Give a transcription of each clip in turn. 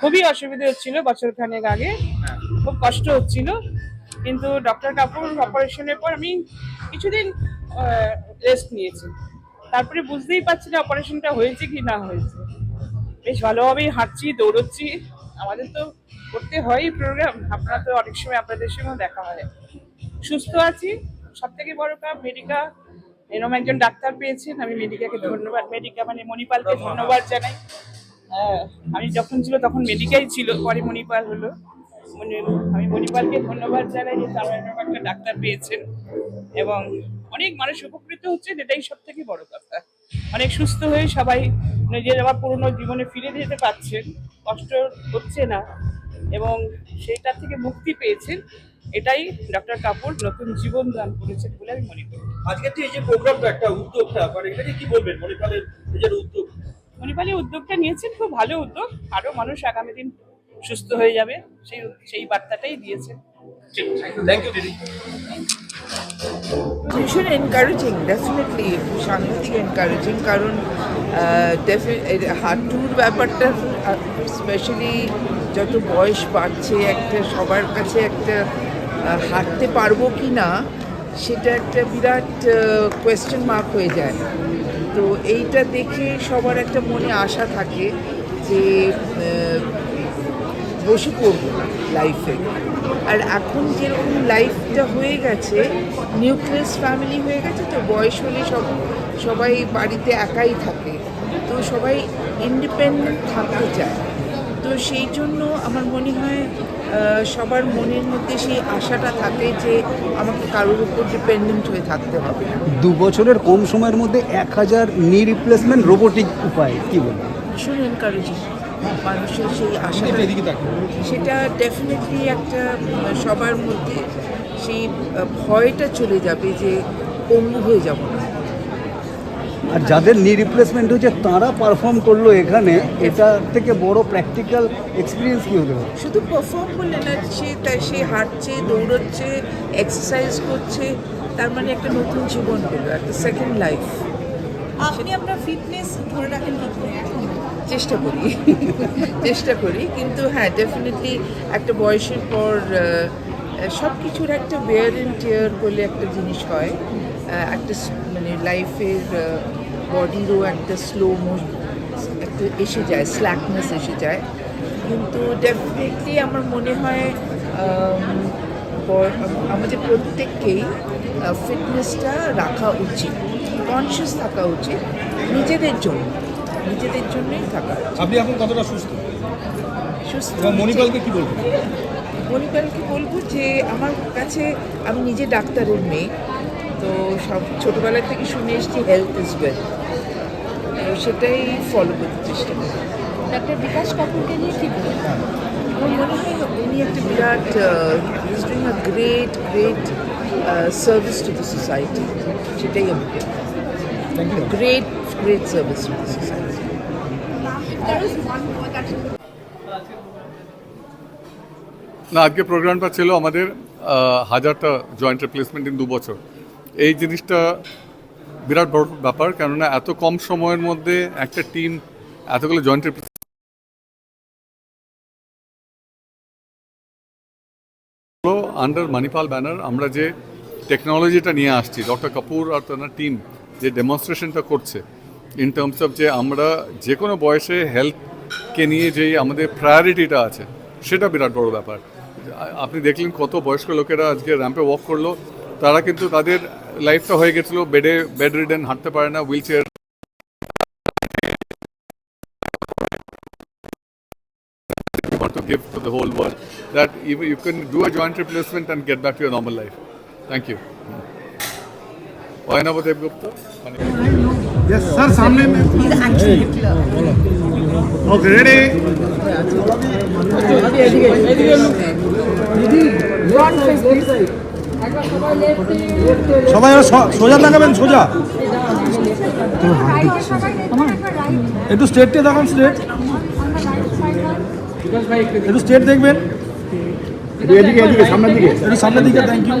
খুবই অসুবিধা হচ্ছিল বছর খানেক আগে। খুব কষ্ট হচ্ছিল। কিন্তু ডক্টর কাপুর অপারেশনের পর আমি কিছুদিন রেস্ট নিয়েছি। তারপরে বুঝতেই পারছি না অপারেশনটা হয়েছে কি না হয়েছে। বেশ ভালোভাবেই হাঁটছি, দৌড়চ্ছি। আমাদের তো করতে হয় প্রোগ্রাম আপনারা তো অনেক সময় আপনাদের সঙ্গেও দেখা হয়। সুস্থ আছি। সব থেকে বড় কাপ মেডিকা। এরকম একজন ডাক্তার পেয়েছেন। আমি মেডিকাকে ধন্যবাদ। মেডিকা মানে মণিপালকে ধন্যবাদ জানাই। আমি যখন ছিল তখন মেডিকাই ছিল, পরে মণিপাল হলো। মনি- আমি মণিপালকে ধন্যবাদ জানাই যে তারা একটা ডাক্তার পেয়েছেন। এবং অনেক মানুষ উপকৃত হচ্ছেন এটাই সব থেকে বড় কথা। অনেক সুস্থ হয়ে সবাই নিজের আবার পুরনো জীবনে ফিরে যেতে পারছেন। কষ্ট হচ্ছে না। এবং সেইটা থেকে মুক্তি পেয়েছেন। এটাই ডক্টর কাপুর নতুন জীবন দান করেছেন বলে আমি মনে করি। আজকের যে এই যে প্রোগ্রামটা একটা উদ্যোগটা মানে এটাকে কি বলবেন? মণিপালের নিজের উদ্যোগ। মণিপালি উদ্যোগটা নিয়েছেন খুব ভালো উদ্যোগ। আরও মানুষ আগামী দিন সুস্থ হয়ে যাবে। সেই সেই বার্তাটাই দিয়েছেন। ভীষণ এনকারেজিং ডেফিনেটলি সাংঘাতিক এনকারেজিং কারণ হাঁটুর ব্যাপারটা স্পেশালি যত বয়স বাড়ছে একটা সবার কাছে একটা হাঁটতে পারব কি না সেটা একটা বিরাট কোয়েশ্চেন মার্ক হয়ে যায়। তো এইটা দেখে সবার একটা মনে আশা থাকে যে বসে পড়ব লাইফে আর এখন যেরকম লাইফটা হয়ে গেছে নিউক্লিয়াস ফ্যামিলি হয়ে গেছে, তো বয়স হলে সব, সবাই বাড়িতে একাই থাকে। তো সবাই ইন্ডিপেন্ডেন্ট থাকতে চায়। তো সেই জন্য আমার মনে হয় সবার মনের মধ্যে সেই আশাটা থাকে যে আমাকে কারোর উপর ডিপেন্ডেন্ট হয়ে থাকতে হবে। দু বছরের কম সময়ের মধ্যে এক হাজার নি রিপ্লেসমেন্ট রোবোটিক উপায় কি বলব? ভীষণ এনকারেজিং মানুষের সেই আশাটা সেটা ডেফিনেটলি একটা সবার মধ্যে সেই ভয়টা চলে যাবে যে পঙ্গু হয়ে যাব না। আর যাদের নি রিপ্লেসমেন্ট হয়েছে তারা পারফর্ম করল এখানে। এটা থেকে বড় প্র্যাকটিক্যাল এক্সপিরিয়েন্স কি হতে পারে? শুধু পারফর্ম করলে না সে তাই সে হাঁটছে দৌড়চ্ছে এক্সারসাইজ করছে তার মানে একটা নতুন জীবন পেল একটা সেকেন্ড লাইফ আপনি আপনার ফিটনেস ধরে রাখেন চেষ্টা করি চেষ্টা করি কিন্তু হ্যাঁ ডেফিনেটলি একটা বয়সের পর সব কিছুর একটা বেয়ার অ্যান্ড টিয়ার বলে একটা জিনিস হয় একটা মানে লাইফের বডিরও একটা স্লো একটা এসে যায় স্ল্যাকনেস এসে যায়। কিন্তু ডেফিনেটলি আমার মনে হয় আমাদের প্রত্যেককেই ফিটনেসটা রাখা উচিত কনসিয়াস থাকা উচিত নিজেদের জন্য নিজেদের জন্যই থাকা। আপনি এখন কতটা সুস্থ? সুস্থ মণিপালকে কি বলবেন? মণিপালকে বলব যে আমার কাছে আমি নিজে ডাক্তারের মেয়ে তো সব ছোটোবেলা থেকে শুনে এসেছি হেলথ ইজ ওয়েল তো সেটাই ফলো করতে চেষ্টা করি। ডাক্তার বিকাশ কাপুরকে নিয়ে কি বলবেন? আমার মনে হয় উনি একটা বিরাট is doing a great great service to the society সেটাই আমি great great service to the society না আজকে প্রোগ্রামটা ছিল আমাদের হাজারটা জয়েন্ট রিপ্লেসমেন্ট ইন দু বছর। এই জিনিসটা বিরাট বড় ব্যাপার, কেননা এত কম সময়ের মধ্যে একটা টিম, এতগুলো জয়েন্ট আন্ডার মানিপাল ব্যানার আমরা যে টেকনোলজিটা নিয়ে আসছি ডক্টর কাপুর আর তার টিম যে ডেমনস্ট্রেশনটা করছে ইন টার্মস অফ যে আমরা যে কোনো বয়সে হেলথকে নিয়ে যেই আমাদের প্রায়োরিটিটা আছে, সেটা বিরাট বড় ব্যাপার। আপনি দেখলেন কত বয়স্ক লোকেরা আজকে র্যাম্পে ওয়াক করল, তারা কিন্তু তাদের লাইফটা হয়ে গেছিল বেডে বেড রিডেন হাঁটতে পারে না wheel to give to the whole world that you, you can do a joint replacement and get back to your normal life. Thank you. Yes, sir. Actually Hitler. Okay, ready? Broad face, please. স- সোজা তাকাবেন সোজা। একটু স্ট্রেটে দেখান state একটু state দেখবেন। এদিকে এদিকে সামনের দিকে। একটু সামনের দিকে থ্যাংক ইউ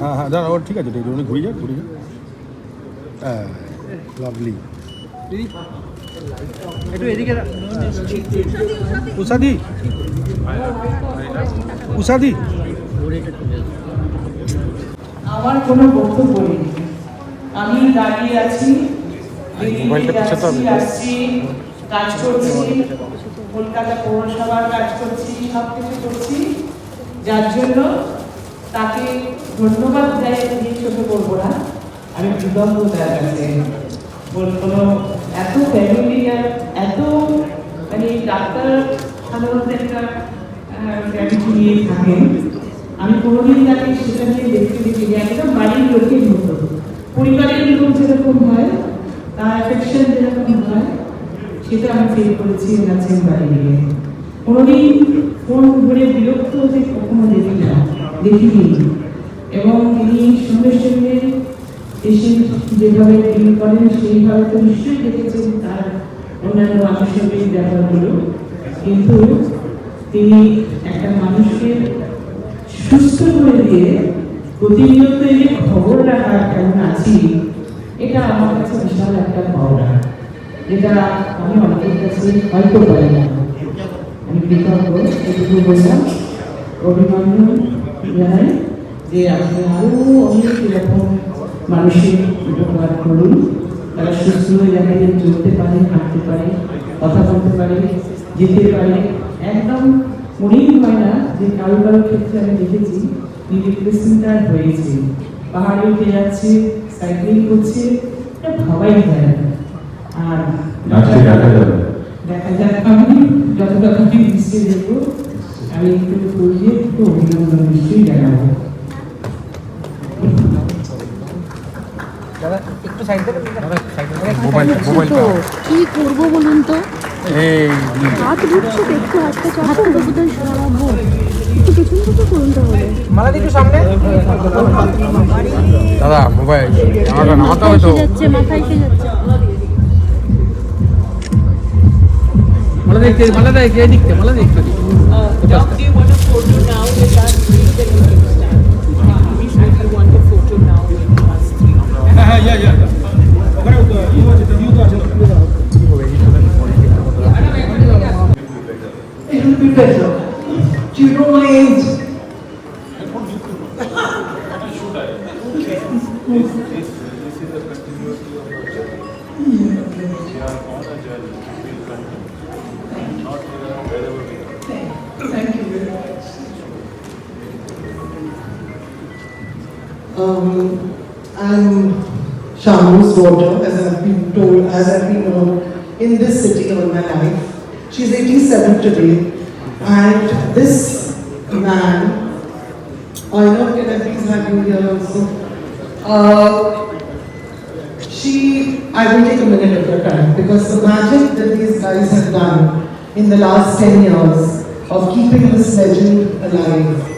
হ্যাঁ হ্যাঁ দাঁড়া ঠিক আছে ঠিক আছে উনি ঘুরে যাক ঘুরে যাক। হ্যাঁ লাভলি উষাদি? উষাদি? আমার কোনো বক্তব্য নেই। আমি দাঁড়িয়ে আছি কাজ করছি কলকাতা পৌরসভার কাজ করছি সব কিছু করছি। যার জন্য তাকে ধন্যবাদ দেয় দিয়ে ছোট করব না। আমি কৃতজ্ঞ তার কাছে বলব এত ফ্যামিলি আর এত মানে ডাক্তার সাধারণত একটা নিয়ে থাকেন আমি কোনোদিন তাকে সেটা নিয়ে দেখতে দেখি একদম বাড়ির লোকের মতো। পরিবারের লোক যেরকম হয়, তার অ্যাফেকশন যেরকম হয়, সেটা আমি ফিল করেছি ওনার চেম্বারে গিয়ে কোনোদিন ফোন ধরে বিরক্ত হতে কখনো দেখি না দেখিনি। এবং তিনি সঙ্গে সঙ্গে এসে যেভাবে ডিল করেন, সেইভাবে তো নিশ্চয়ই দেখেছেন তার অন্যান্য আনুষঙ্গিক ব্যাপারগুলো। কিন্তু তিনি একটা মানুষকে সুস্থ করে দিয়ে প্রতিনিয়ত যে খবর রাখা কেমন আছি, এটা আমার কাছে বিশাল একটা পাওনা যেটা আমি অনেকের কাছে হয়তো পারি না। আমি কৃতজ্ঞ, এটুকু বললাম। অভিনন্দন জানাই যে আপনি আরও অনেক এরকম মানুষের উপকার করুন। তারা সুস্থ হয়ে দেখা যায় চলতে পারে হাঁটতে পারে কথা বলতে পারে যেতে পারে। একদম মনেই হয় না যে কারও কারও ক্ষেত্রে আমি দেখেছি রিপ্লেসমেন্ট হয়েছে। পাহাড়ে উঠে যাচ্ছে সাইক্লিং করছে এটা ভাবাই যায় না। আর দেখা যাক আমি যতটা আমি নিশ্চয়ই দেখব আমি একটু একটু অভিনন্দন নিশ্চয়ই জানাব। কি করব বলুন তো? হাত ঢুকছে দেখতে হাতটা চাপো বোধহয় সরাবো একটু পেছন থেকে করুন তাহলে। দাদা মোবাইল। আমাকে নামাতে হবে তো। যাচ্ছে মাথায় এসে যাচ্ছে। মালা দেখতে মালা দেখতে এদিকতে মালা দেখতে this, this, this is a continuity of our journey. We are on a journey, we will continue, not here, wherever we are. Thank you very much. Um, I'm Shamu's daughter, as I've been told, as I've been known in this city all my life. She's 87 today, and this man, I know, can I please have you here also? Uh, she, I will take a minute of your time because the magic that these guys have done in the last 10 years of keeping this legend alive